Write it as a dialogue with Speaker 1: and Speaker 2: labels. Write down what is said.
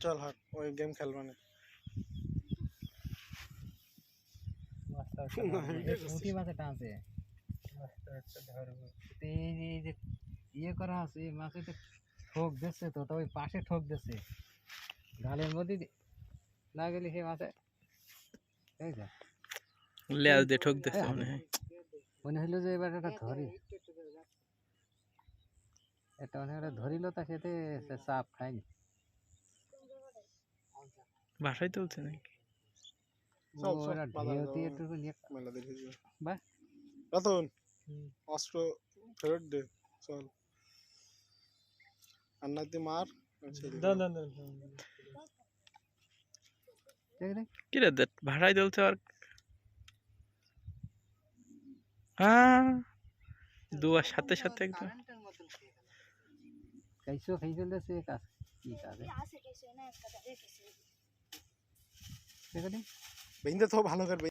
Speaker 1: চল হাট ওই গেম খেলব না।
Speaker 2: ইয়ে করা আছে মাছে তো ঠোক দিচ্ছে তো তবে পাশে ঠোক দিচ্ছে। ঢালের মধ্যে দি- না গেলে সে মাছে
Speaker 3: লেজ দিয়ে ঠক দিচ্ছে মনে
Speaker 2: হইল যে এবার একটা ধরি। এটা মনে হয় ধরিল তা খেতে সে চাপ খায়নি।
Speaker 3: বাসায় তুলছে নাকি?
Speaker 1: চল,
Speaker 2: ও
Speaker 1: চল,
Speaker 2: এরা
Speaker 1: বাজারে
Speaker 2: ঢেউ দিয়ে একটু নিয়ে
Speaker 1: মেলা দেখে
Speaker 2: বাহ।
Speaker 1: রতন অস্ত্র ফেরত দে চল। আন্নাতি মার
Speaker 3: কি রে দেখ ভাড়াই তুলছে আর হ্যাঁ। দুয়ার সাথে সাথে একদম।
Speaker 2: कैसे कैसो खरीदले से का की
Speaker 4: का से कैसे ना इसका
Speaker 2: कैसे नहीं।
Speaker 1: बहिंदा तो भालो कर